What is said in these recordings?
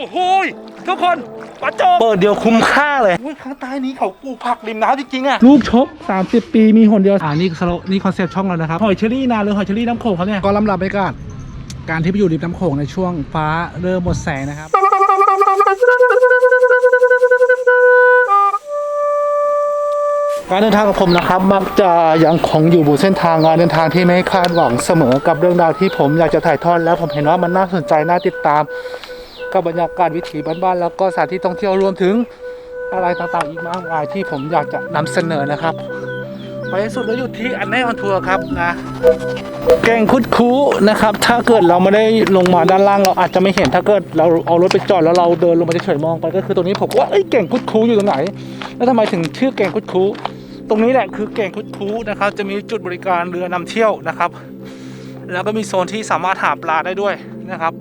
โอ้โหยทุกคนปลาโจเปิดเดียวคุ้มค่าเลย อุ้ยข้างใต้นี้เขาปลูกผักริมน้ำจริงๆอะลูกชก 30 ปีมีหนเดียวอ่านี่สโลนี่คอนเซ็ปต์ช่องเรานะครับ หอยเชอรี่นาหรือหอยเชอรี่น้ำโขงครับเนี่ย ก็ลำดับไปก่อนการที่ไปอยู่ริมน้ำโขงในช่วงฟ้าเริ่มหมดแสงนะครับ การเดินทางของผมนะครับ มักจะยังคงอยู่บนเส้นทางงานเดินทางที่ไม่คาดหวังเสมอกับเรื่องราวที่ผมอยากจะถ่ายทอดแล้วผมเห็นว่ามันน่าสนใจน่าติดตาม กับบรรยากาศวิถีบ้านๆแล้วก็สถานที่ท่องเที่ยวรวมถึงอะไรต่างๆอีกมากมายที่ผมอยากจะนำเสนอนะครับไปสุดแล้วอยู่ที่อันแน่ออนทัวร์ครับนะแกงคุดคูนะครับ ถ้าเกิดเราไม่ได้ลงมาด้านล่างเราอาจจะไม่เห็นถ้าเกิดเราเอารถไปจอดแล้วเราเดินลงมาเฉยๆมองไปก็คือตรงนี้ผมว่าเอ้แก่งคุดคูอยู่ตรงไหน แล้วทำไมถึงชื่อแก่งคุดคูตรงนี้แหละคือแก่งคุดคูนะครับ จะมีจุดบริการเรือนำเที่ยวนะครับ แล้วก็มีโซนที่สามารถหาปลาได้ด้วยนะครับ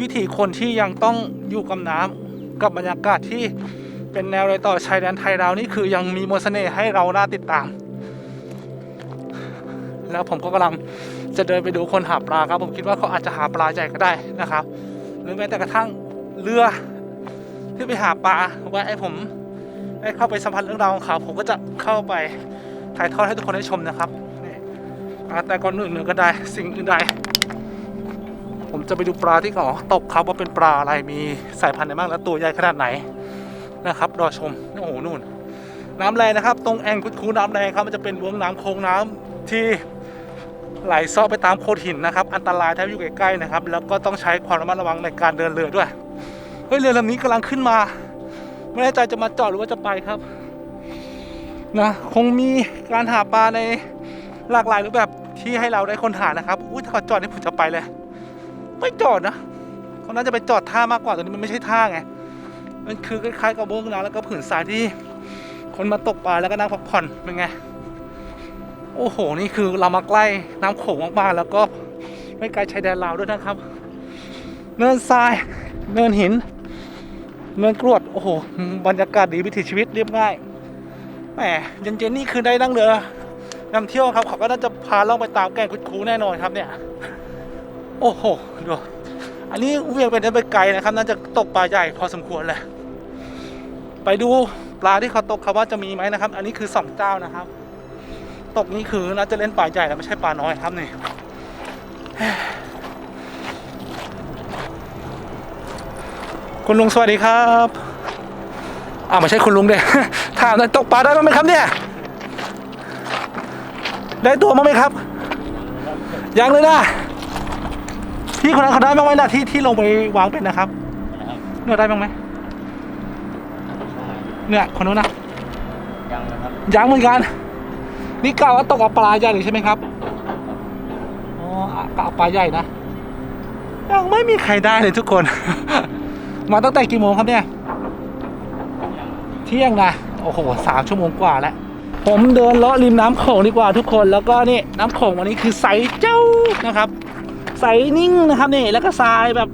วิถีคนที่ยังต้องอยู่กับน้ำกับบรรยากาศที่เป็นแนวรอยต่อชายแดนไทยเรานี่คือยังมีมนต์เสน่ห์ให้เราน่าติดตาม แล้วผมก็กำลังจะเดินไปดูคนหาปลาครับ ผมคิดว่าเขาอาจจะหาปลาใหญ่ก็ได้นะครับ หรือแม้แต่กระทั่งเรือที่ไปหาปลาไว้ให้ผมได้เข้าไปสัมผัสเรื่องราวของเขาผมก็จะเข้าไปถ่ายทอดให้ทุกคนได้ชมนะครับนี่อ่าแต่ก่อนอื่นหนึ่งก็ได้สิ่งอื่นใด ผมจะไปดูปลาที่เขาตกครับว่าเป็นปลาอะไรมีสายพันธุ์ไหนบ้างและตัวใหญ่ขนาดไหนนะครับรอชมโอ้โหนู่น น้ำแรงนะครับ ตรงแอ่งคุดคูน้ำแรงครับมันจะเป็นเวื้องน้ำโค้งน้ำที่ไหลซ้อไปตามโขดหินนะครับ อันตรายถ้าอยู่ใกล้ๆนะครับ แล้วก็ต้องใช้ความระมัดระวังในการเดินเรือด้วยเฮ้ยเรือลำนี้กำลังขึ้นมา ไม่แน่ใจจะมาจอดหรือว่าจะไปครับนะคงมีการหาปลาในหลากหลายรูปแบบที่ให้เราได้ค้นหานะครับอุ้ยถ้าเขาจอดนี่ผมจะไปเลย ไม่จอดนะเขาน่าจะไปจอดท่ามากกว่าตอนนี้มันไม่ใช่ท่าไง มันคือคล้ายๆกับเบื้องน้ำแล้วก็ผืนทรายที่ คนมาตกปลาแล้วก็นั่งพักผ่อนเป็นไง โอ้โห นี่คือเรามาใกล้น้ำโขงมากๆแล้วก็ไม่ไกลชายแดนลาวด้วยนะครับ เนินทรายเนินหิน เนินกรวด โอ้โห บรรยากาศดีวิถีชีวิตเรียบง่าย แหม เย็นๆนี่คือได้นั่งเรือนำเที่ยวครับ เขาก็น่าจะพาเราไปตามแก่งคุดคูแน่นอนครับเนี่ย โอ้โหดูอันนี้เวียงเป็นไปไกลนะครับ น่าจะตกปลาใหญ่พอสมควรเลยไปดูปลาที่เขาตกครับว่าจะมีไหมนะครับ อันนี้คือสองเจ้านะครับ ตกนี่คือน่าจะเล่นปลาใหญ่แล้วไม่ใช่ปลาน้อยครับนี่คุณลุงสวัสดีครับอ่าไม่ใช่คุณลุงเด้ถามหน่อยตกปลาได้ไหมครับเนี่ย ได้ตัวมาไหมครับ ยังเลยนะ พี่คนนั้นเขาได้บ้างไหมนะที่ที่ลงไปวางเป็นนะครับเนี่ยได้บ้างไหมเนี่ยคนนู้นนะยังนะครับยังเหมือนกัน นี่กล่าวว่าตกเอาปลาใหญ่เลยใช่ไหมครับอ๋ออะกล่าวปลาใหญ่นะยังไม่มีใครได้เลยทุกคน มาตั้งแต่กี่โมงครับเนี่ย เที่ยงนะโอ้โหสามชั่วโมงกว่าแล้วผมเดินเลาะริมน้ำโขงดีกว่าทุกคนแล้วก็นี่น้ำโขงวันนี้คือใสเจ้านะครับ ใสนิ่งนะครับนี่แล้วก็ทรายแบบ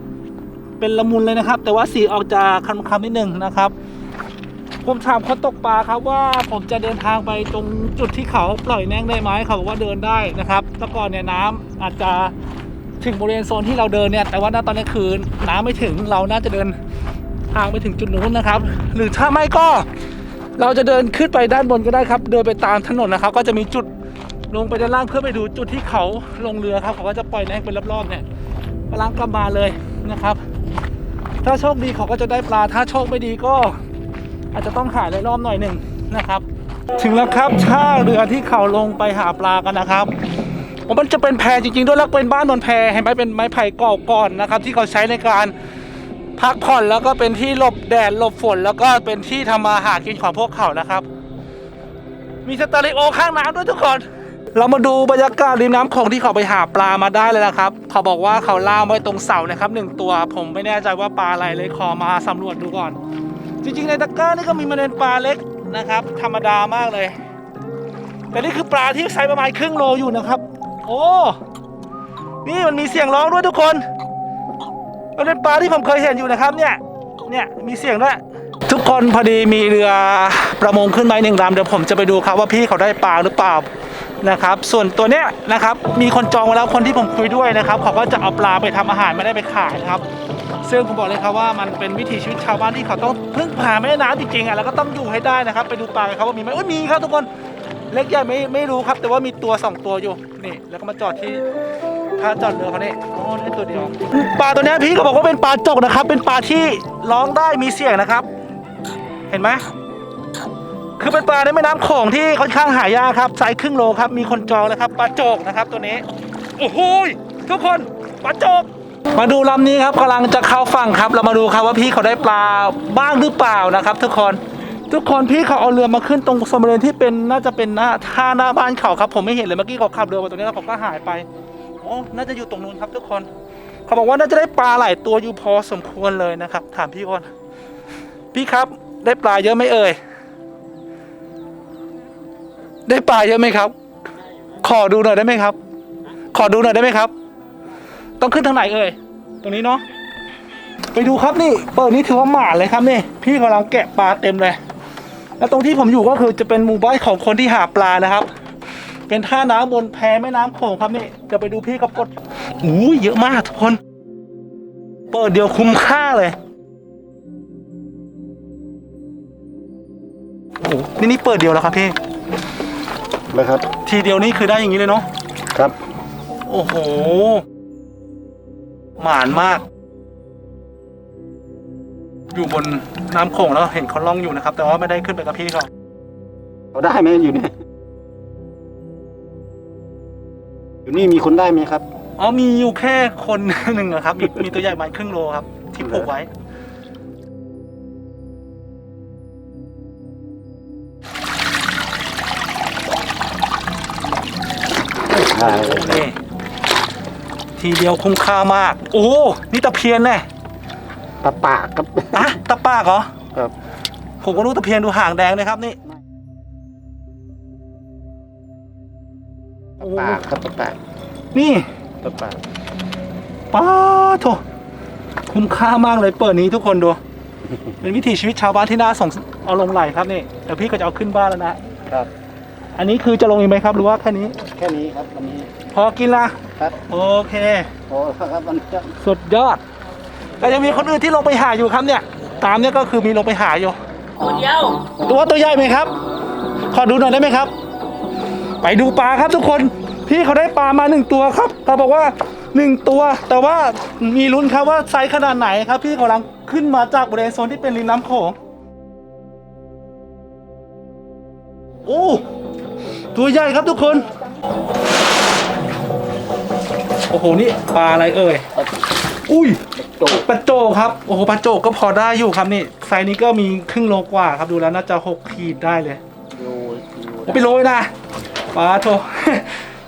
เป็นละมุนเลยนะครับ แต่ว่าสีออกจะคำๆนิดนึงนะครับ ผมถามคนตกปลาครับว่าผมจะเดินทางไปตรงจุดที่เขาปล่อยแน่งได้ไหมเขาบอกว่าเดินได้นะครับแต่ก่อนเนี่ยน้ำอาจจะถึงบริเวณโซนที่เราเดินเนี่ยแต่ว่าณตอนนี้คือน้ำไม่ถึงเราน่าจะเดินทางไปถึงจุดนู้นนะครับ หรือถ้าไม่ก็เราจะเดินขึ้นไปด้านบนก็ได้ครับ เดินไปตามถนนนะครับ ก็จะมีจุด ลงไปด้านล่างเพื่อไปดูจุดที่เขาลงเรือครับเขาก็จะปล่อยแรงเป็นรอบๆเนี่ยกำลังกลับมาเลยนะครับ ถ้าโชคดีเขาก็จะได้ปลาถ้าโชคไม่ดีก็อาจจะต้องหาในรอบหน่อยหนึ่งนะครับ ถึงแล้วครับท่าเรือที่เขาลงไปหาปลากันนะครับมันจะเป็นแพจริงๆด้วยแล้วเป็นบ้านบนแพเห็นไหมเป็นไม้ไผ่ก่อก่อนนะครับ ที่เขาใช้ในการพักผ่อนแล้วก็เป็นที่หลบแดดหลบฝน แล้วก็เป็นที่ทำมาหากินของพวกเขานะครับ มีสเตอริโอข้างน้ำด้วยทุกคน เรามาดูบรรยากาศริมน้ำโของที่เขาไปหาปลามาได้เลยนะครับ เขาบอกว่าเขาล่ามไว้ตรงเสานะครับหนึ่งตัวผมไม่แน่ใจว่าปลาอะไรเลยขอมาสำรวจดูก่อน จริงๆ ในตะกร้านี่ก็มีมาเนปลาเล็กนะครับ ธรรมดามากเลย แต่นี่คือปลาที่ไซส์ประมาณครึ่งโลอยู่นะครับ โอ้นี่มันมีเสียงร้องด้วยทุกคนมันเป็นปลาที่ผมเคยเห็นอยู่นะครับเนี่ยเนี่ยมีเสียงด้วยทุกคนพอดีมีเรือประมงขึ้นมาหนึ่งลำเดี๋ยวผมจะไปดูครับว่าพี่เขาได้ปลาหรือเปล่า นะครับ ส่วนตัวเนี้ยนะครับมีคนจองไว้แล้วคนที่ผมคุยด้วยนะครับเขาก็จะเอาปลาไปทำอาหารไม่ได้ไปขายนะครับ ซึ่งผมบอกเลยครับว่ามันเป็นวิถีชีวิตชาวบ้านที่เขาต้องพึ่งพาแม่น้ำจริงๆอะแล้วก็ต้องอยู่ให้ได้นะครับ ไปดูปลากันครับว่ามีไหมโอ้ยมีครับทุกคนเล็กใหญ่ไม่ไม่รู้ครับ แต่ว่ามีตัวสองตัวอยู่นี่ แล้วก็มาจอดที่ท่าจอดเรือเขาเนี่ยอ๋อนี่ตัวเดียวปลาตัวเนี้ยพี่เขาบอกว่าเป็นปลาจกนะครับ เป็นปลาที่ร้องได้มีเสียงนะครับ เห็นไหม คือเป็นปลาในแม่น้ำโขงที่ค่อนข้างหายากครับไซส์ครึ่งโลครับ มีคนจองนะครับปลาโจกนะครับตัวนี้ โอ้โหยทุกคนปลาโจก มาดูลำนี้ครับกำลังจะเข้าฝั่งครับ เรามาดูครับว่าพี่เขาได้ปลาบ้างหรือเปล่านะครับ ทุกคน ทุกคนพี่เขาเอาเรือมาขึ้นตรงสมบริเวณที่เป็นน่าจะเป็นหน้าท่าหน้าบ้านเขาครับ ผมไม่เห็นเลยเมื่อกี้เขาขับเรือมาตรงนี้แล้วเขาก็หายไปโอ้น่าจะอยู่ตรงนู้นครับ ทุกคน เขาบอกว่าน่าจะได้ปลาหลายตัวอยู่พอสมควรเลยนะครับ ถามพี่ก่อนพี่ครับ ได้ปลาเยอะไหมเอ่ย ได้ปลาเยอะไหมครับ ขอดูหน่อยได้ไหมครับ ขอดูหน่อยได้ไหมครับ ต้องขึ้นทางไหนเอ่ย ตรงนี้เนาะ ไปดูครับนี่ เปิดนี้ถือว่าหมาเลยครับนี่ พี่กำลังแกะปลาเต็มเลย แล้วตรงที่ผมอยู่ก็คือจะเป็นหมู่บ้านของคนที่หาปลานะครับ เป็นท่าน้ำบนแพแม่น้ำโขงครับนี่ จะไปดูพี่กับกดอู้ยเยอะมากทุกคน เปิดเดียวคุ้มค่าเลยโอ้นี่นี่เปิดเดียวแล้วครับพี่ นะครับ ทีเดียวนี่คือได้อย่างนี้เลยเนาะครับ โอ้โห หมานมาก อยู่บนน้ำโขงแล้วเห็นเขาล่องอยู่นะครับ แต่ว่าไม่ได้ขึ้นไปกับพี่เขาเขาได้ไหมอยู่เนี่ยอยู่นี่มีคนได้ไหมครับ อ๋อมีอยู่แค่คนหนึ่งนะครับ มีมีตัวใหญ่ประมาณครึ่งโลครับ ที่ผูกไว้ ได้โอเคทีเดียวคุ้มค่ามาก โอ้โหนี่ตะเพียนแน่ตะปากครับอะตะปากเหรอครับผมก็รู้ตะเพียนดูห่างแดงเลยครับนี่ตะปากครับตะปากนี่ตะปากป้าโถคุ้มค่ามากเลยเปิดนี้ทุกคนดู เป็นวิถีชีวิตชาวบ้านที่น่าส่งเอาลงไหลครับนี่เดี๋ยวพี่ก็จะเอาขึ้นบ้านแล้วนะครับ อันนี้คือจะลงอีกไหมครับหรือว่าแค่นี้ แค่นี้ครับวันนี้พอกินละครับโอเคโอ้ครับวันนี้จะสุดยอดแต่ยังมีคนอื่นที่ลงไปหาอยู่ครับเนี่ย ตามเนี่ยก็คือมีลงไปหาอยู่ตัวเดียวตัวตัวใหญ่ไหมครับ ขอดูหน่อยได้ไหมครับ ไปดูปลาครับทุกคนพี่เขาได้ปลามาหนึ่งตัวครับเขาบอกว่าหนึ่งตัว แต่ว่ามีลุ้นครับว่าไซส์ขนาดไหนครับ พี่เขากำลังขึ้นมาจากบริเวณโซนที่เป็นริมน้ำโขงโอ้ ตัวใหญ่ครับทุกคน โอ้โห นี่ปลาอะไรเอ่ย อุ้ยโจกปลาโจกครับ โอ้โห ปลาโจกก็พอได้อยู่ครับนี่ ไซส์นี้ก็มีครึ่งโลกว่าครับ ดูแล้วน่าจะหกขีดได้เลยโยยโยยโอ้ไปโรยนะ ปลาโจ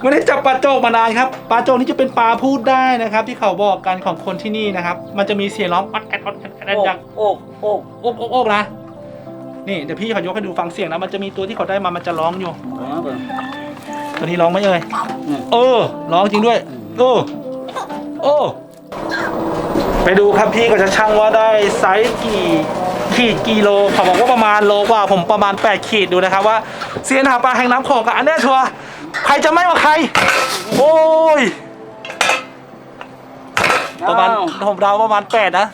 ไม่ได้จับปลาโจกมานานครับ ปลาโจกนี่จะเป็นปลาพูดได้นะครับ ที่เขาบอกกันของคนที่นี่นะครับ มันจะมีเสียงร้องปัดแอดปัดแอดแอดอย่างโอกโอกโอ๊กโอ๊กโอ๊กนะ นี่เดี๋ยวพี่เขายกให้ดูฟังเสียงนะมันจะมีตัวที่เขาได้มามันจะร้องอยู่อ๋อเบิ่งตัวนี้ร้องไหมเอ่ยอืมเออร้องจริงด้วยโอ้โอ้ไปดูครับพี่ก็จะช่างว่าได้ไซส์กี่ขีดกิโลเขาบอกว่าประมาณโลกว่าผมประมาณ 8 ขีดดูนะครับว่าเซียนหาปลาแห่งน้ำโขงกับอันเนี้ยชัวร์ใครจะไม่มาใคร โอ้ย ประมาณผมเดาประมาณ 8 นะ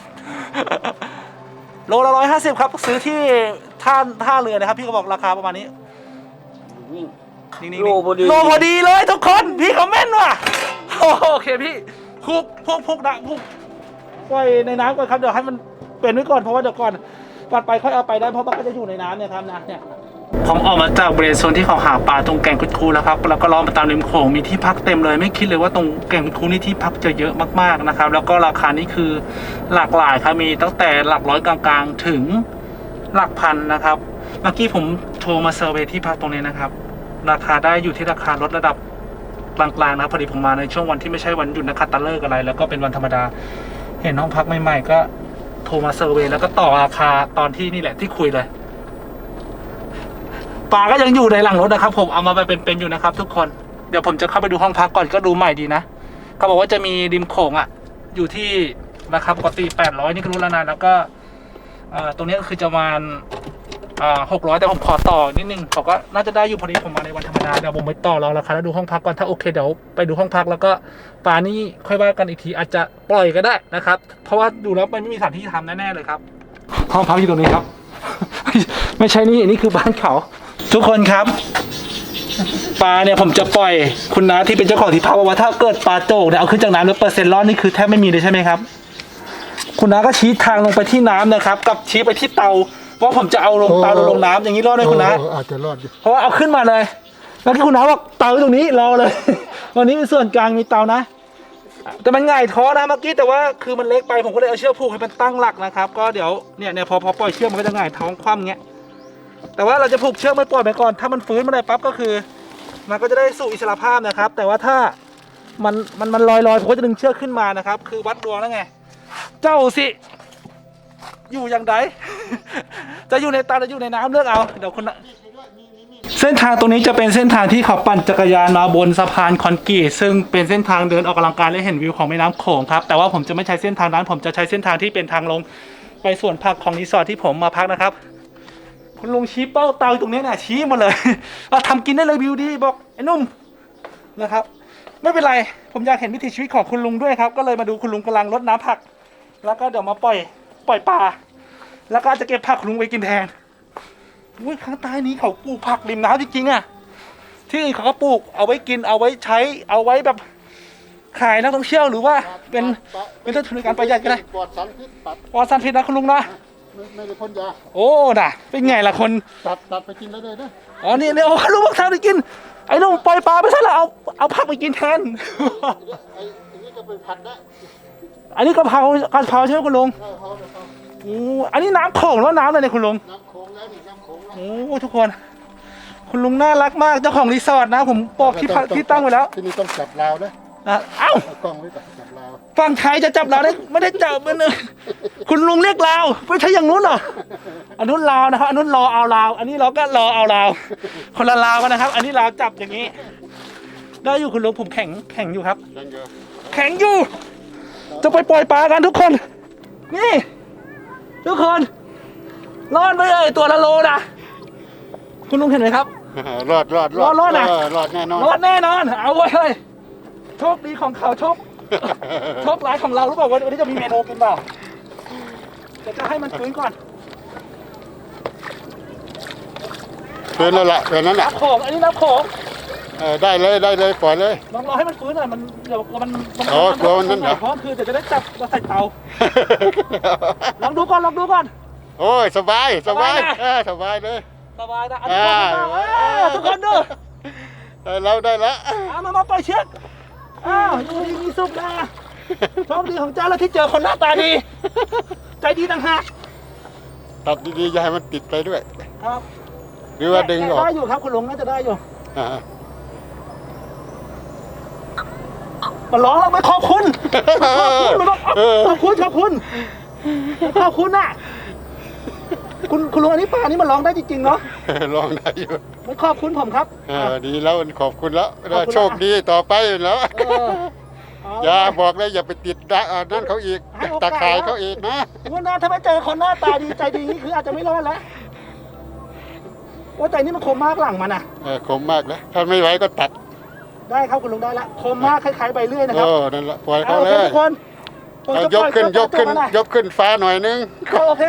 โลละร้อยห้าสิบครับ ซื้อที่ ท่าท่าเรือนะครับ พี่ก็บอกราคาประมาณนี้วิ่งนิ่งๆโลพอดี โลพอดีเลยทุกคนพี่เขาแม่นว่ะโอเคพี่พุกพุกพุกดักพุกปล่อยในน้ำก่อนครับเดี๋ยวให้มันเป็นไว้ก่อนเพราะว่าเดี๋ยวก่อนปัดไปค่อยเอาไปได้เพราะมันก็จะอยู่ในน้ำเนี่ยครับนะเนี่ยผมออกมาจากบริเวณโซนที่เขาหาปลาตรงแก่งคุดคูแล้วครับแล้วก็ล้อมไปตามริมโขงมีที่พักเต็มเลย ไม่คิดเลยว่าตรงแก่งคุดคูนี่ที่พักจะเยอะมากๆนะครับ แล้วก็ราคานี่คือหลากหลายครับมีตั้งแต่หลักร้อยกลางๆ ถึง หลักพันนะครับ เมื่อกี้ผมโทรมาเซอร์เวยที่พักตรงนี้นะครับ ราคาได้อยู่ที่ราคาลดระดับกลางๆนะพอดีผมมาในช่วงวันที่ไม่ใช่วันหยุดนะครับตะเลิกอะไร แล้วก็เป็นวันธรรมดา เห็นห้องพักใหม่ๆก็โทรมาเซอร์เวยแล้วก็ต่อราคาตอนที่นี่แหละที่คุยเลยปลาก็ยังอยู่ในหลังรถนะครับ ผมเอามาไปเป็นๆอยู่นะครับ ทุกคนเดี๋ยวผมจะเข้าไปดูห้องพักก่อนก็ดูใหม่ดีนะเขาบอกว่าจะมีริมโขงอะ อยู่ที่ราคาปกติ 800 นี่ก็รู้แล้วนะแล้วก็ ตรงนี้ก็คือจะประมาณอ่าหกร้อยแต่ผมขอต่อนิดนึงเขาก็น่าจะได้อยู่พอดีผมมาในวันธรรมดาเดี๋ยวผมไปต่อรอราคาแล้วดูห้องพักก่อนถ้าโอเคเดี๋ยวไปดูห้องพักแล้วก็ปลานี่ค่อยว่ากันอีกทีอาจจะปล่อยก็ได้นะครับ เพราะว่าดูแล้วมันไม่มีสถานที่ทำแน่ๆเลยครับ ห้องพักอยู่ตรงนี้ครับ ไม่ใช่นี่อันนี้คือบ้านเขา ทุกคนครับปลาเนี่ยผมจะปล่อยคุณน้าที่เป็นเจ้าของที่พักบอกว่าถ้าเกิดปลาโจกเนี่ยเอาขึ้นจากน้ำแล้วเปอร์เซ็นต์รอดนี่คือแทบไม่มีเลยใช่ไหมครับ คุณน้าก็ชี้ทางลงไปที่น้ำนะครับ กับชี้ไปที่เตาว่าผมจะเอาลงเตาหรือลงน้ำอย่างนี้รอดไหมคุณน้า เอออาจจะรอดอยู่เพราะว่าเอาขึ้นมาเลยแล้วที่คุณน้าบอกเตาอยู่ตรงนี้รอเลย วันนี้เป็นส่วนกลางมีเตานะ แต่มันง่ายท้อนะเมื่อกี้แต่ว่าคือมันเล็กไปผมก็เลยเอาเชือกผูกให้มันตั้งหลักนะครับ ก็เดี๋ยวเนี่ยเนี่ยพอพอปล่อยเชือกมันก็จะง่ายท้องคว่ำเงี้ย แต่ว่าเราจะผูกเชือกไม่ปล่อยไปก่อน ถ้ามันฟื้นเมื่อไหร่ปั๊บก็คือ มันก็จะได้สู่อิสรภาพนะครับ แต่ว่าถ้ามันมันมันลอยลอยผมก็จะดึงเชือกขึ้นมานะครับ คือวัดดวงแล้วไง เจ้าสิ อยู่อย่างไร จะอยู่ในตาหรืออยู่ในน้ำเลือกเอา เดี๋ยวคุณนะเส้นทางตรงนี้จะเป็นเส้นทางที่เขาปั่นจักรยานมาบนสะพานคอนกรีตซึ่งเป็นเส้นทางเดินออกกำลังกายและเห็นวิวของแม่น้ำโขงครับ แต่ว่าผมจะไม่ใช้เส้นทางนั้น ผมจะใช้เส้นทางที่เป็นทางลงไปสวนผักของรีสอร์ทที่ผมมาพักนะครับ คุณลุงชี้เป้าเตาอยู่ตรงนี้เนี่ยชี้มาเลยว่าทำกินได้เลยวิวดีบอกไอ้หนุ่มนะครับ ไม่เป็นไร ผมอยากเห็นวิถีชีวิตของคุณลุงด้วยครับ ก็เลยมาดูคุณลุงกำลังรดน้ำผัก แล้วก็เดี๋ยวมาปล่อยปล่อยปลาแล้วก็จะเก็บผักคุณลุงไปกินแทนอุ้ยข้างใต้นี้เขาปลูกผักริมน้ำจริงๆอะที่อื่นเขาก็ปลูกเอาไว้กินเอาไว้ใช้เอาไว้แบบขายนักท่องเที่ยวหรือว่าเป็นเป็นต้นทุนในการประหยัดก็ได้ปลอดสารพิษตัดปลอดสารพิษนะคุณลุงนะไม่ไม่ได้พ่นยาโอ้น่ะเป็นไงล่ะคนตัดตัดไปกินได้เลยนะอ๋อนี่เนี่ยโอ้ลูกบอกทำไปกินไอ้หนุ่มปล่อยปลาไปซะแล้วเอาเอาผักไปกินแทนไอ้อันนี้ก็เป็นผัดได้ อันนี้กะเพรากะเพราใช่ไหมคุณลุงเอาเอาเอาโอ้อันนี้น้ำโขงแล้วน้ำอะไรเนี่ยคุณลุงน้ำโขงแล้วนี่น้ำโขงแล้วโอ้ทุกคน คุณลุงน่ารักมากเจ้าของรีสอร์ทนะผมบอกที่พักที่ตั้งไว้แล้วที่นี่ต้องจับราวนะนะเอ้าเอากล้องไว้ก่อนจับราวฝั่งไทยจะจับเราได้ไม่ได้จับมันเลยคุณลุงเรียกเราไม่ใช่อย่างนู้นเหรออันนู้นลาวนะครับอันนู้นรอเอาลาว อันนี้เราก็รอเอาลาว คนละลาวกันนะครับ อันนี้ลาวจับอย่างนี้ ได้อยู่คุณลุงผมแข็งแข็งอยู่ครับยังเยอะแข็งอยู่ จะไปปล่อยปลากันทุกคน นี่ ทุกคนรอดไหมเอ่ยตัวละโลนะคุณลุงเห็นไหมครับ รอดรอดรอดรอดอะเรอดแน่นอน รอดแน่นอน เอาไว้เลยโชคดีของเขาโชค โชคร้ายของเรารู้เปล่าวันนี้จะมีเมนูกินเปล่าเดี๋ยวจะให้มันฟื้นก่อนเกินแล้วล่ะเกินนั้นแหละน้ำโขงอันนี้น้ำโขง เออได้เลยได้เลยปล่อยเลย ลองรอให้มันฟื้นหน่อยมันเดี๋ยวมันมันอ๋อกลัวมันนั่นเหรอ พร้อมคือเดี๋ยวจะได้จับมาใส่เตาลองดูก่อนลองดูก่อน โอ้ยสบายสบายสบายนะ เออสบายเลยสบายนะอันนี้ก่อนนะเออทุกคนดูได้แล้วได้แล้วเอามามาปล่อยเชือกอ้าวดูดีมีสุขนะโชคดีของเจ้าแล้วที่เจอคนหน้าตาดี ใจดีต่างหากตัดดีๆอย่าให้มันติดไปด้วย ครับหรือว่าดึงออกได้อยู่ครับคุณลุงน่าจะได้อยู่ อ่า มาร้องแล้วไม่ขอบคุณขอบคุณมันบอกเออขอบคุณขอบคุณขอบคุณน่ะ คุณคุณลุงอันนี้ป่านี่มันร้องได้จริงๆเนาะลองได้อยู่ไม่ขอบคุณผมครับเออดีแล้วขอบคุณแล้วขอบคุณโชคดีต่อไปแล้วเออเอย่าบอกเลยอย่าไปติดดะอ่านั่นเขาอีกให้โอกาสตาข่ายเขาอีกนะวันหน้าถ้าไม่เจอคนหน้าตาดีใจดีนี่คืออาจจะไม่รอดแล้วว่าใจนี่มันคมมากหลังมันอะเออคมมากแล้วถ้าไม่ไหวก็ตัด ได้ครับคุณลุงได้ละคมมากคล้ายๆใบเลื่อยนะคโอ้รับนั่นแหละปล่อยเอาเขาโอเลเคยทุกคนผมเอาจะยกขึ้นปยล่อกขึ้นตัวหอยยกขึ้นฟ้าหน่อยนึงเอาโอเค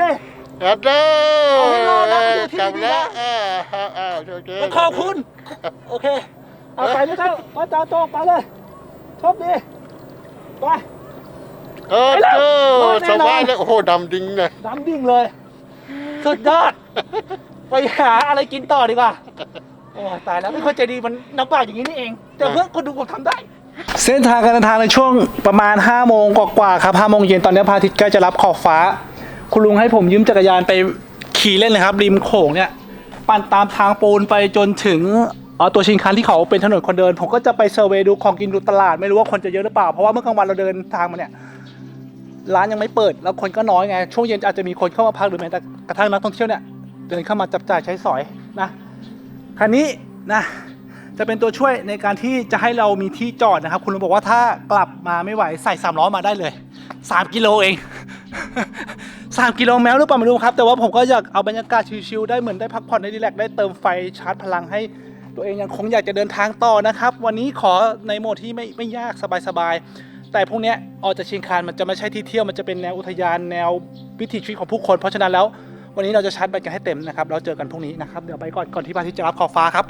อัดเด้อเอาให้รอดนะอยู่ที่กลับดีๆแล้วนะอ่าอ่าอ่าโอเคขอบคุณ โอเค เอาไปเลยครับป้าจ่าโต้งไปเลยโชคดีไป เออไปแล้วเอรออดแน่สนอนบายเลยโอ้โหดำดิ้งเลย ดำดิ่งเลย สุดยอด ไปหาอะไรกินต่อดีกว่า โอ้ยตายแล้วไม่คนใจดีมันลำบากอย่างนี้นี่เอง แต่เพื่อนคนดูผมทำได้ เส้นทางการเดินทางในช่วงประมาณ5โมงกว่าๆครับ5โมงเย็นตอนนี้พระอาทิตย์ใกล้จะรับขอบฟ้า คุณลุงให้ผมยืมจักรยานไปขี่เล่นเลยครับ ริมโขงเนี่ย ปั่นตามทางปูนไปจนถึงอ๋อตัวชินคันที่เขาเป็นถนนคนเดิน ผมก็จะไปเซอร์เวย์ดูของกินดูตลาดไม่รู้ว่าคนจะเยอะหรือเปล่า เพราะว่าเมื่อกลางวันเราเดินทางมาเนี่ย ร้านยังไม่เปิดแล้วคนก็น้อยไง ช่วงเย็นอาจจะมีคนเข้ามาพักหรือแม้แต่กระทั่งนักท่องเที่ยวเนี่ย เดินเข้ามาจับจ่ายใช้สอยนะ คันนี้นะจะเป็นตัวช่วยในการที่จะให้เรามีที่จอดนะครับ คุณลุงบอกว่าถ้ากลับมาไม่ไหวใส่สามล้อมาได้เลยสามกิโลเอง 3 กิโลเมตรหรือเปล่าไม่รู้ครับ แต่ว่าผมก็อยากเอาบรรยากาศชิลๆได้เหมือนได้พักผ่อนได้รีแลกได้เติมไฟชาร์จพลังให้ตัวเองยังคงอยากจะเดินทางต่อนะครับ วันนี้ขอในโหมดที่ไม่ไม่ยากสบายๆ แต่พวกเนี้ยออกจากเชียงคานมันจะไม่ใช่ที่เที่ยวมันจะเป็นแนวอุทยานแนววิถีชีวิตของผู้คน เพราะฉะนั้นแล้ว วันนี้เราจะชาร์จแบตกันให้เต็มนะครับแล้วเจอกันพรุ่งนี้นะครับเดี๋ยวไปก่อนก่อนที่พระอาทิตย์จะรับขอบฟ้าครับ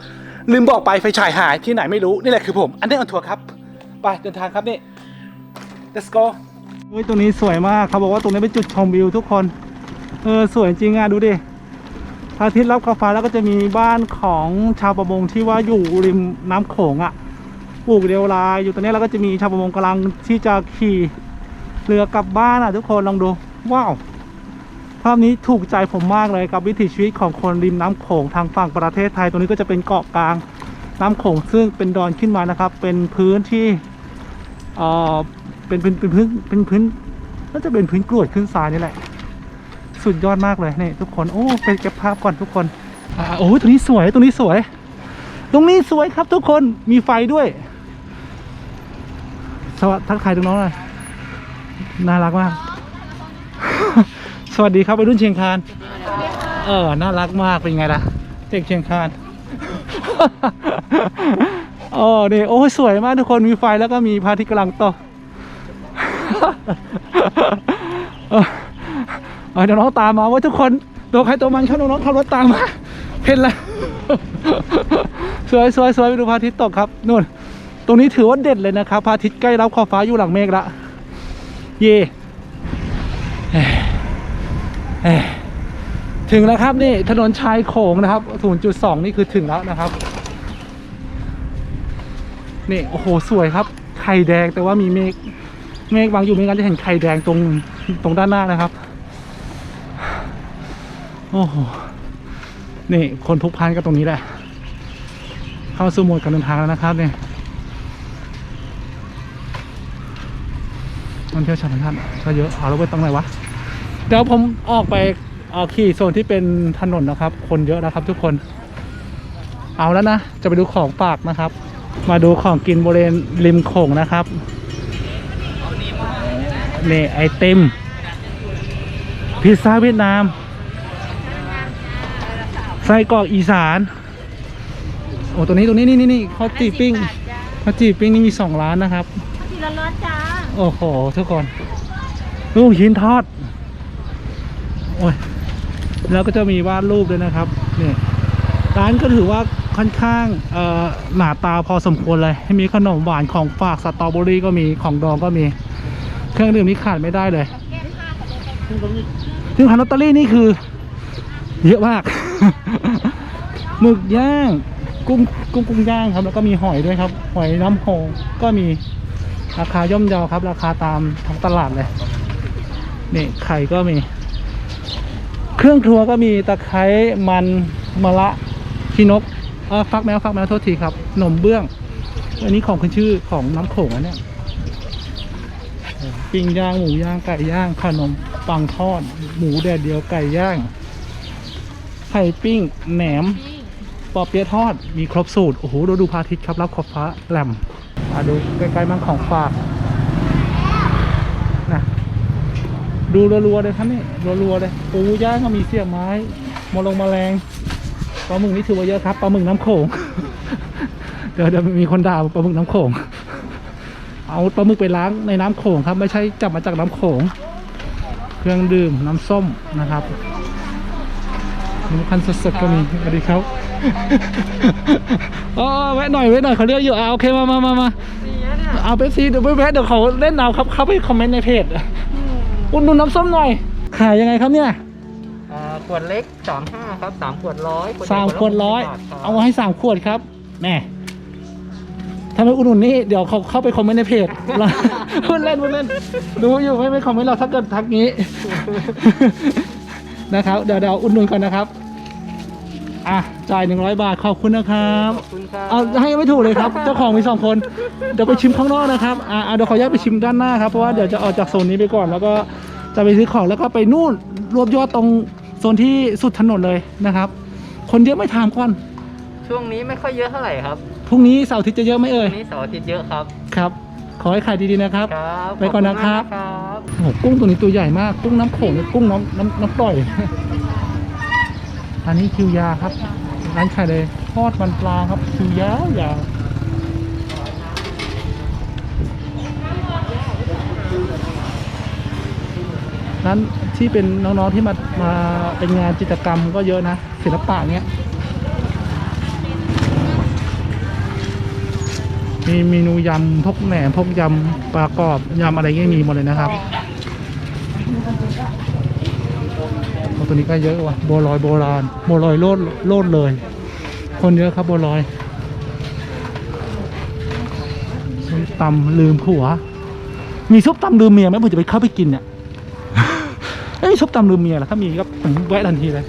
ลืมบอกไปไฟฉายหายที่ไหนไม่รู้นี่แหละคือผม อันนี้ออนทัวร์ครับไปเดินทางครับนี่ let's go เฮ้ยตรงนี้สวยมากเขาบอกว่าตรงนี้เป็นจุดชมวิวทุกคนเออสวยจริงอะดูดิพระอาทิตย์รับขอบฟ้าแล้วก็จะมีบ้านของชาวประมงที่ว่าอยู่ริมน้ำโขงอะปลูกเดียวลายอยู่ตรงนี้แล้วก็จะมีชาวประมงกำลังที่จะขี่เรือกลับบ้านอะทุกคนลองดูว้าว ภาพนี้ถูกใจผมมากเลยกับวิถีชีวิตของคนริมน้ำโขงทางฝั่งประเทศไทย ตรงนี้ก็จะเป็นเกาะกลางน้ำโขงซึ่งเป็นดอนขึ้นมานะครับ เป็นพื้นที่เอ่อเป็นเป็นเป็นพื้นเป็นพื้นน่าจะเป็นพื้นกรวดขึ้นทรายนี่แหละ สุดยอดมากเลยนี่ทุกคนโอ้ไปเก็บภาพก่อนทุกคนอ่าโอ้ตรงนี้สวยตรงนี้สวย ตรงนี้สวยครับทุกคนมีไฟด้วย สวัสดีทักทายน้องๆหน่อยน่ารักมาก สวัสดีครับไปรุ่นเชียงคานเออน่ารักมากเป็นไงล่ะเด็กเชียงคานอ๋อนี่ยโอ้สวยมากทุกคนมีไฟแล้วก็มีพระอาทิตย์กำลังตกเดี๋ยวน้องตามมาว่าทุกคนตัวใครตัวมันชอบน้องขับรถตามมาเห็นแล้วสวยสวยสวยไปดูพระอาทิตย์ตกครับนู่น ตรงนี้ถือว่าเด็ดเลยนะครับพระอาทิตย์ใกล้รับขอบฟ้าอยู่หลังเมฆละเย่ ถึงแล้วครับนี่ถนนชายโขงนะครับ0.2นี่คือถึงแล้วนะครับ นี่โอ้โหสวยครับ ไข่แดงแต่ว่ามีเมฆเมฆบางอยู่ไม่งั้นจะเห็นไข่แดงตรงตรงด้านหน้านะครับ โอ้โหนี่คนพลุกพล่านก็ตรงนี้แหละ เข้าสู่โหมดการเดินทางแล้วนะครับเนี่ยมันเที่ยวชาวบ้านก็เยอะเอาแล้วไปตรงไหนวะ เดี๋ยวผมออกไปเออกขี่โซนที่เป็นถนนนะครับ คนเยอะนะครับทุกคน เอาแล้วนะ จะไปดูของฝากนะครับ มาดูของกินบริเวณริมโขงนะครับนี่ไอติมพิซซ่าเวียดนามไส้กรอกอีสานโอ้ตัวนี้ตัวนี้นี่นี่นี่ข้าวจีปิ้งข้าวจีปิ้งนี่มีสองร้านนะครับทีละร้อนจ้าโอ้โหทุกคนลูกชิ้นทอด โอ้ยแล้วก็จะมีวาดรูปด้วยนะครับนี่ร้านก็ถือว่าค่อนข้างเอ่อหนาตาพอสมควรเลยให้มีขนมหวานของฝากสตรอเบอรี่ก็มีของดองก็มี เครื่องดื่มนี้ขาดไม่ได้เลยซึ่งพันลอตเตอรี่นี่คือ เยอะมากหมึกย่างกุ้งกุ้งกุ้งย่างครับ แล้วก็มีหอยด้วยครับ หอยน้ำโขงก็มีราคาย่อมเยาครับ ราคาตามท้องตลาดเลยนี่ไข่ก็มี เครื่องครัวก็มีตะไคร้มันมะละขี้นกเออฟักแมวฟักแมวโทษทีครับหนมเบื้อง อันนี้ของขึ้นชื่อของน้ำโขงอันเนี้ยปิ้งย่างหมูย่างไก่ย่างขนมปังทอดหมูแดดเดียวไก่ย่างไข่ปิ้งแหนมปอเปี๊ยะทอดมีครบสูตร โอ้โหดูดูพาทิตย์ครับรับขอบฟ้าแหลมมาดูใกล้ๆมั่งของฝากนะ ดูรัวๆเลยครับนี่รัวๆเลยปูย่างก็มีเสียบไม้มลงมาแมลงปลาหมึกนี่ถือว่าเยอะครับปลาหมึกน้ำโขงเดี๋ยวเดี๋ยวมีคนด่าปลาหมึกน้ำโขงเอาปลาหมึกไปล้างในน้ำโขงครับ ไม่ใช่จับมาจากน้ำโขง เครื่องดื่มน้ำส้มนะครับน้ำคันสดๆก็มีสวัสดีครับอ๋อแวะหน่อยแวะหน่อยเขาเรียกอยู่อ่าโอเคมามามามาเอาไปซีเดี๋ยวไปแวะเดี๋ยวเขาเล่นเอาครับเข้าไปคอมเมนต์ในเพจ อุดหนุนน้ำส้มหน่อย ขายยังไงครับเนี่ยอ่าขวดเล็กสามห้าครับสามขวดร้อยสามขวดร้อยบทคบเอามาให้สามขวดครับแน่ถ้าไม่อุดหนุนนี่เดี๋ยวเขาเข้าไปคอมเมนต์ในเพจเราพูดเล่นพูดเล่นดูอยู่ไม่ไม่คอมเมนต์เราถ้าเกิดทักนี้ นะครับ เดี๋ยวเดี๋ยวอุดหนุนก่อนนะครับ อะจ่ายหนึ่งร้อยบาทขอบคุณนะครับขอบคุณครับเอาให้ไม่ถูกเลยครับ เจ้าของมีสองคนเดี๋ยวไปชิมข้างนอกนะครับอ่าอ่าเดี๋ยวขออนุญาตไปชิมด้านหน้าครับเพราะว่าเดี๋ยวจะออกจากโซนนี้ไปก่อน แล้วก็จะไปซื้อของแล้วก็ไปนู่นรวบยอดตรงโซนที่สุดถนนเลยนะครับ คนเยอะไม่ถามก่อนช่วงนี้ไม่ค่อยเยอะเท่าไหร่ครับพรุ่งนี้เสาร์อาทิตย์จะเยอะไหมเอ่ยวันนี้เสาร์อาทิตย์เยอะครับครับ ขอให้ขายดีๆนะครับ ครับไปก่อนนะครับ ขอณมากนะครับ โอ้โหกุ้งตัวนี้ตัวใหญ่มาก กุ้งน้ำโขงเนี่ยกุ้งน้ำน้ำน้ำปล่อย อันนี้คิวยาครับ ร้านขายเลยทอดมันปลาครับคิวยาวยาวร้นที่เป็นน้องๆที่มามาเป็นงานจิตรกรรมก็เยอะนะ ศิลปะเนี้ยมีเมนูยำพกแหนมพกยำปลากรอบยำอะไรเงี้ยมีหมดเลยนะครับ ตัวนี้ก็เยอะว่ะบัวลอยโบราณบัวลอยโลดโลดเลย คนเยอะครับบัวลอยส้มตำลืมผัว มีซุปตำลืมเมียไหมผมจะไปเข้าไปกินเนี่ยเอ้ยซุปตำลืมเมียเหรอถ้ามีก็ผมแวะทันทีเลย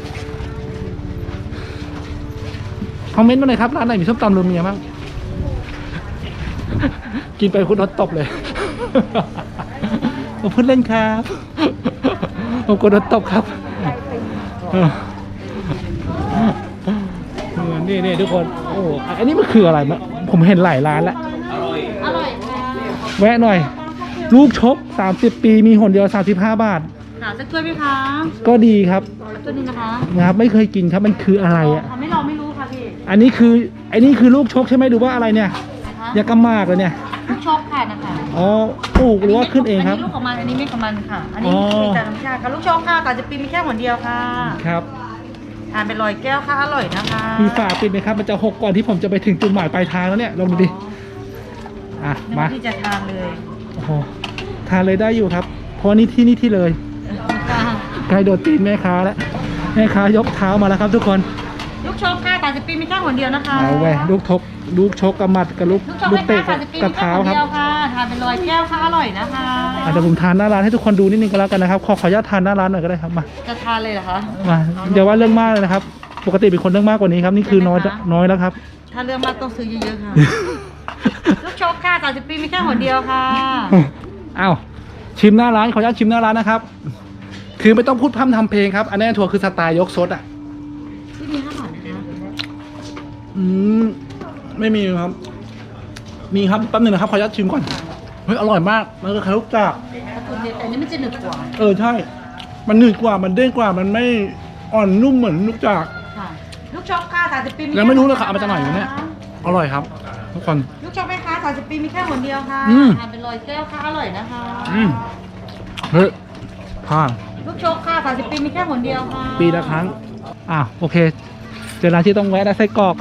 คอมเมนต์มาหน่อยครับร้านไหนมีซุปตำลืมเมียบ้างกินไปคุณรถตบเลยผมพูดเล่นครับ ผมกดรถตบครับเออเออนี่นี่ทุกคนโอ้โหอันนี้มันคืออะไรมะผมเห็นหลายร้านแล้วอร่อยค่ะแวะหน่อย ลูกชก 30 ปีมีหนเดียว 35 บาทหาสักถ้วยไหมคะก็ดีครับถ้วยหนึงนะคะนะครับไม่เคยกินครับมันคืออะไรอะทำไม่ลองไม่รู้ค่ะพี่อันนี้คืออันนี้คือลูกชกใช่ไหมหรือว่าอะไรเนี่ยนะคะยากำมากเลยเนี่ยลูกชกค่ะนะคะ อ๋อปลูกหรือว่าขึ้นเองครับ อันนี้ลูกของมันอันนี้ไม่ของมันค่ะ อันนี้อ๋อมีแต่น้ำชาค่ะลูกชกค่ะก่อนจะปีนมีแค่หนเดียวค่ะ ครับทานเป็นรอยแก้วค่ะอร่อยนะคะ มีฝาปิดไหมครับ มันจะหกก่อนที่ผมจะไปถึงจุดหมายปลายทางแล้วเนี่ย ลองดูดิ อะนึกมาว่าที่จะทานเลย โอ้โห ทานเลยได้อยู่ครับ เพราะนี่ที่นี่ที่เลยค่ะใกล้โดดตีนแม่ค้าแล้ว แม่ค้ายกเท้ามาแล้วครับทุกคน ลูกชกค่ะ ก่อนจะปีนมีแค่หนเดียวนะคะเอาไว้ยลูกทบลูกชกกับหมัดกับลูกลูกชกลูไหมกเตะคะก่กัอบนจะปีนกับมีแค่เท้าหนครับเดียวค่ะทานเป็นรอยแก้วค่ะอร่อยนะคะอาจจะเดี๋ยวผมทานหน้าร้านให้ทุกคนดูนิดนึงก็แล้วกันนะครับขอขออนุญาตทานหน้าร้านหน่อยก็ได้ครับมาจะทานเลยเหรอคะ มาเดี๋ยวว่าเรื่องมากเลยนะครับ ปกติเป็นคนเรื่องมากกว่านี้ครับนี่คือน้อยใช่ไหมคะน้อยแล้วครับ ถ้าเรื่องมากต้องซื้อเยอะๆค่ะ ลูกชกค่ะก่อนจะปีนมีแค่หนเดียวค่ะ อ้าวชิมหน้าร้านขออนุญาตชิมหน้าร้านนะครับ คือไม่ต้องพูดพร่ำทำเพลงครับ อันนี้ทัวร์คือสไตล์ยกซดอะ ที่มีห้าบาทนะคะ อืมไม่มีครับ มีครับแป๊บหนึงนะครับขออนุญาตชิมก่อน เฮ้ยอร่อยมาก มันก็คล้ายลูกจากถ้าคุณเดียวแต่อันนี้มันจะหนึบกว่าเออใช่ มันหนืดกว่า มันเด้งกว่า มันไม่อ่อนนุ่มเหมือนลูกจาก ค่ะ ลูกชกค่ะสามสิบปียังไม่รู้เลยค่ะเอามาจากไหนวะเนี่ย อร่อยครับ ทุกคน ลูกชกไหมคะสามสิบปีมีแค่คนเดียวค่ะอืม ทานเป็นรอยแก้วค่ะอร่อยนะคะ อืมเฮ้ยผ่าน ลูกชกค่ะสามสิบปีมีแค่คนเดียวค่ะ ปีละครั้ง อะโอเค เจอร้านที่ต้องแวะได้ไส้กรอก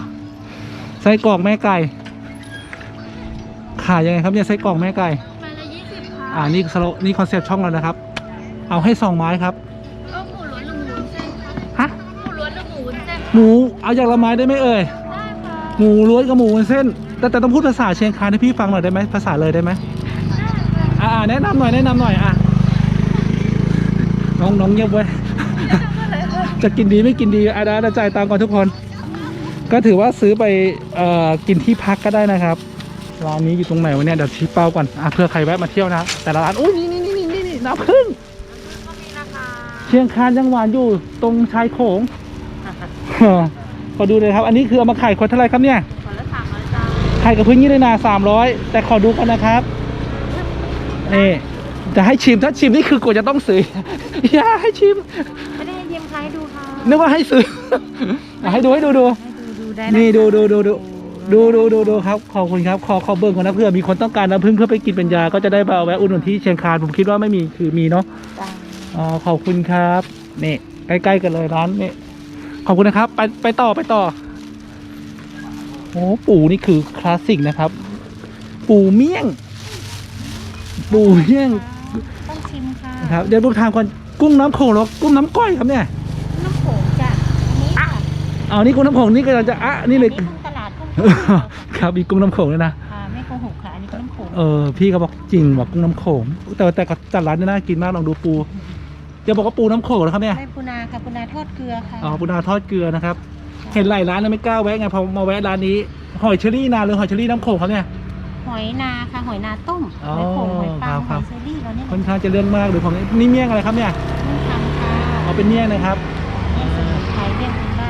ไส้กรอกแม่ไก่ขายยังไงครับเนี่ยไส้กรอกแม่ไก่ ไม้ละยี่สิบค่ะอ่านี่สโลนี่คอนเซปต์ช่องเรานะครับ เอาให้สองไม้ครับเอาหมูล้วนหรือหมูวุ้นเส้นคะฮะ หมูล้วนหรือหมูวุ้นเส้นหมูเอาอย่างละไม้ได้ไหมเอ่ย ได้ค่ะหมูล้วนกับหมูวุ้นเส้น แต่แต่ต้องพูดภาษาเชียงคานให้พี่ฟังหน่อยได้ไหมภาษาเลยได้ไหมอ่าอ่าแนะนำหน่อยแนะนำหน่อยอะน้องน้องเงียบไว้ยจะกินดีไม่กินดีอะได้ได้จ่ายตามก่อนทุกคน ก็ถือว่าซื้อไปเอ่อกินที่พักก็ได้นะครับร้านนี้อยู่ตรงไหนวะเนี่ยเดี๋ยวชี้เป้าก่อนอะเพื่อใครแวะมาเที่ยวนะแต่ละร้านอุ้ยนี่นี่นี่นี่นี่น้ำผึ้งเชียงคานยังหวานอยู่ตรงชายโขงขอดูเลยครับ อันนี้คือเอามาขายคนเท่าไหรครับเนี่ยคนละสามร้อยจ้าขายกับพื้นยี่เลยนาสามร้อยแต่ขอดูกันนะครับนี่จะให้ชิมถ้าชิมนี่คือกว่าจะต้องซื้ออย่าให้ชิมไม่ได้ยิ้มใครดูค่ะนึกว่าให้ซื้ออะให้ดูให้ดูดููได้นี่ดูดูดูดูดูดูดูดูครับขอบคุณครับขอขอเบิ่งก่อนนะเพื่อมีคนต้องการน้ำผึ้งเพื่อไปกินเป็นยาก็จะได้มาเอาแวะอุดหนุนที่เชียงคานผมคิดว่าไม่มีคือมีเนาะจ้าอ๋อขอบคุณครับนี่ใกล้ๆกันเลยร้านนี่ขอบคุณนะครับ ไปไปต่อไปต่อโอ้ปูนี่คือคลาสสิกนะครับ ปูเมี่ยง ปูเมี่ยงต้องชิมค่ะ นะครับเดี๋ยวผมถามก่อนกุ้งน้ำโขงหรือกุ้งน้ำก้อยครับเนี่ย น้ำโขงจ้ะอันนี้ค่ะ เอานี่กุ้งน้ำโขงนี่ก็จะอะนี่เลยอักุ้งตลาดกุ้งครับมีกุ้งน้ำโขงด้วยนะค่ะไม่โกหกค่ะอันนี้กุ้งน้ำโขงเออพี่เขาบอกจริงบอกกุ้งน้ำโขงแต่แต่ก็จัดร้านเนี่ยน่ากินมากลองดูปูจะบอกว่าปูน้ำโขงนะครับเนี่ยไม่ปูนาค่ะปูนาทอดเกลือค่ะอ๋อปูนาทอดเกลือนะครับเห็นหลายร้านแล้วไม่กล้าแวะไงพอมาแวะร้านนี้หอยเชอรี่นาหรือหอยเชอรี่น้ำโขงครับเนี่ยหอยนาค่ะหอยนาต้มอ๋อหอยโขงหอยปลาคหรัอบยเชอรี่เราเนี่ยค่อนข้างจะเรื่องมากหรือผมนี่เมี่ยงอะไรครับเนี่ยไม่ทำค่ะเอาเป็นเมี่ยงนะครับ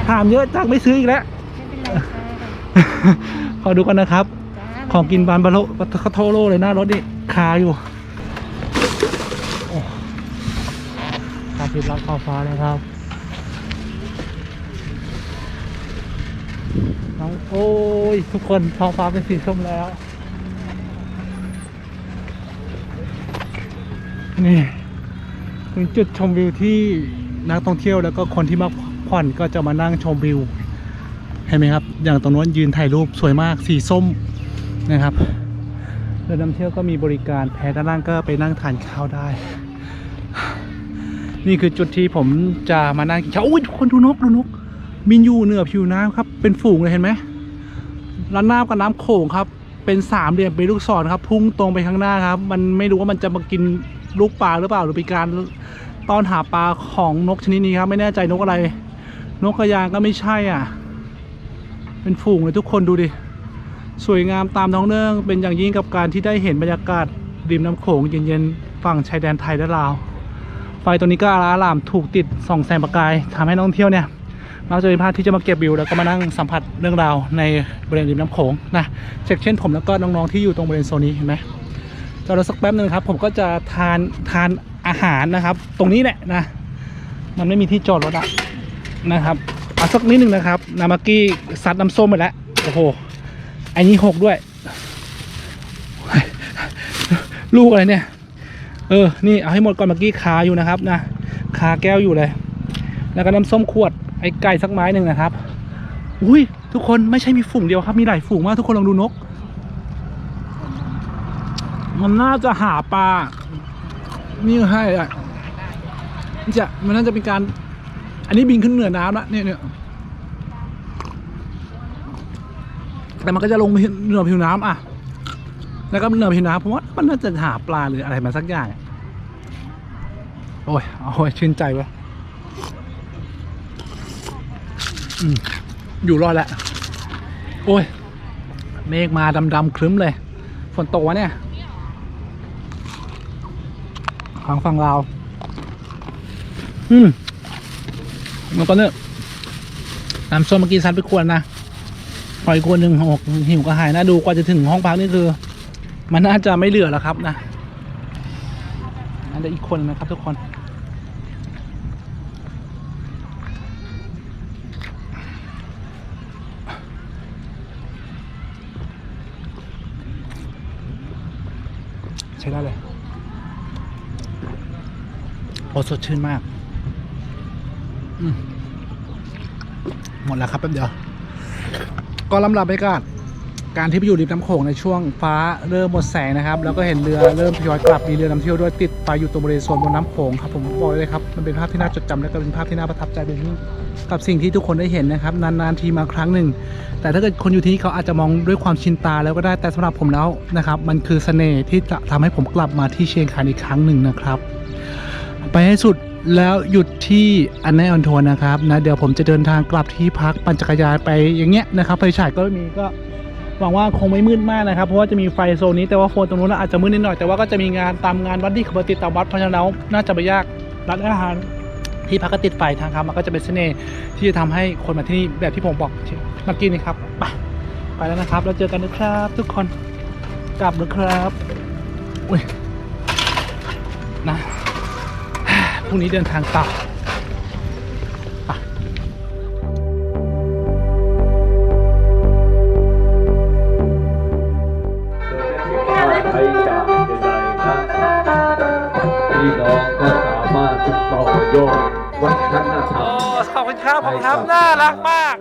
ถามเยอะจังไม่ซื้ออีกแล้ว ไม่เป็นไรค่ะขอดูกันนะครับ จ้าของกินบานบาโลคาโทโลเลยหน้ารถนี่คาอยู่โอ้คาพิบลักขอบฟ้าเลยครับ น้องโอ้ย ทุกคนท้องฟ้าเป็นสีส้มแล้ว นี่เป็นจุดชมวิวที่นักท่องเที่ยวแล้วก็คนที่มา ผ่อนก็จะมานั่งชมวิวเห็นไหมครับ อย่างตรงนู้นยืนถ่ายรูปสวยมากสีส้มนะครับเรือนำเที่ยวก็มีบริการแพด้านล่างก็ไปนั่งทานข้าวได้ นี่คือจุดที่ผมจะมานั่งกินข้าวอุ้ยทุกคนดูนกดูนกบินยูเหนือผิวน้ำครับ เป็นฝูงเลยเห็นไหมแล้วน้ำกับน้ำโขงครับ เป็นสามเหลี่ยมเป็นลูกศรครับพุ่งตรงไปข้างหน้าครับ มันไม่รู้ว่ามันจะมากินลูกปลาหรือเปล่าหรือเป็นการต้อนหาปลาของนกชนิดนี้ครับ ไม่แน่ใจนกอะไร นกกระยางก็ไม่ใช่อะ เป็นฝูงเลยทุกคนดูดิ สวยงามตามท้องเรื่องเป็นอย่างยิ่งกับการที่ได้เห็นบรรยากาศริมน้ำโขงเย็นๆฝั่งชายแดนไทยและลาว ไฟตัวนี้ก็อาราลามถูกติดส่องแสงประกายทำให้นักท่องเที่ยวเนี่ยเราจะเป็นภาพที่จะมาเก็บวิวแล้วก็มานั่งสัมผัสเรื่องราวในบริเวณริมน้ำโขงนะเช่นเช่นผมแล้วก็น้องๆที่อยู่ตรงบริเวณโซนนี้เห็นไหมจอเราสักแป๊บนึงครับ ผมก็จะทานทานอาหารนะครับ ตรงนี้แหละนะ มันไม่มีที่จอดรถอะ นะครับเอาสักนิดหนึ่งนะครับนามากี้ซัดน้ำส้มไปแล้วโอ้โหไอ้นี้หกด้วย ลูกอะไรเนี่ย เออ นี่เอาให้หมดก่อนเมื่อกี้คาอยู่นะครับนะคาแก้วอยู่เลย แล้วก็น้ำส้มขวดไอ้ไก่สักไม้หนึ่งนะครับ อุ้ยทุกคนไม่ใช่มีฝูงเดียวครับ มีหลายฝูงมากทุกคนลองดูนก มันน่าจะหาปลานี่ให้อะจะมันน่าจะเป็นการ อันนี้บินขึ้นเหนือน้ำละเนี่ยเนี่ยแต่มันก็จะลงเหนือผิวน้ำอะ แล้วก็เหนือผิวน้ำผมว่ามันน่าจะหาปลาหรืออะไรมาสักอย่าง โอ้ยโอ้ยชื่นใจเวะอืมอยู่รอดแล้ว โอ้ย เมฆมาดำๆครึ้มเลย ฝนตกวะเนี่ยทางฝั่งลาว อืม มันก็เนี่ยน้ำส้มเมื่อกี้ซัดไปขวดนะปล่อยขวดหนึ่งหกหิวก็หายนะดูกว่าจะถึงห้องพักนี่คือ มันน่าจะไม่เหลือแล้วครับนะอันเดียอีกคนนะครับทุกคนใช้ได้เลยโอ้สดชื่นมาก หมดแล้วครับแป๊บเดียว ก็ลำดับบรรยากาศการที่ไปอยู่ริมน้ำโขงในช่วงฟ้าเริ่มหมดแสงนะครับ แล้วก็เห็นเรือเริ่มทยอยกลับมีเรือนำเที่ยวด้วยติดไฟอยู่ตรงบริเวณโซนบนน้ำโขงครับผมบอกเลยครับมันเป็นภาพที่น่าจดจำและก็เป็นภาพที่น่าประทับใจเป็นยิ่งกับสิ่งที่ทุกคนได้เห็นนะครับนานๆทีมาครั้งหนึ่ง แต่ถ้าเกิดคนอยู่ที่นี่เขาอาจจะมองด้วยความชินตาแล้วก็ได้แต่สำหรับผมแล้วนะครับ มันคือเสน่ห์ที่จะทำให้ผมกลับมาที่เชียงคานอีกครั้งหนึ่งนะครับ ไปให้สุด แล้วหยุดที่อันแนออนทัวร์นะครับนะเดี๋ยวผมจะเดินทางกลับที่พักปั่นจักรยานไปอย่างเงี้ยนะครับไฟฉายก็มีก็หวังว่าคงไม่มืดมากนะครับ เพราะว่าจะมีไฟโซนนี้แต่ว่าโฟนตรงนู้นอาจจะมืดนิดหน่อยแต่ว่าก็จะมีงานตามงานวัดที่ขาติดตามวัดเพราะฉะนั้นแล้วน่าจะไม่ยากร้านอาหารที่พักก็ติดไฟทางครับมันก็จะเป็นเสน่ห์ที่จะทำให้คนมาที่นี่แบบที่ผมบอกเมื่อกี้นี่ครับไปไปแล้วนะครับ แล้วเจอกันนะครับ ทุกคนกลับนะครับอุ้ยนะ พรุ่งนี้เดินทางต่อขอบคุณครับ ขอบคุณครับ น่ารักมาก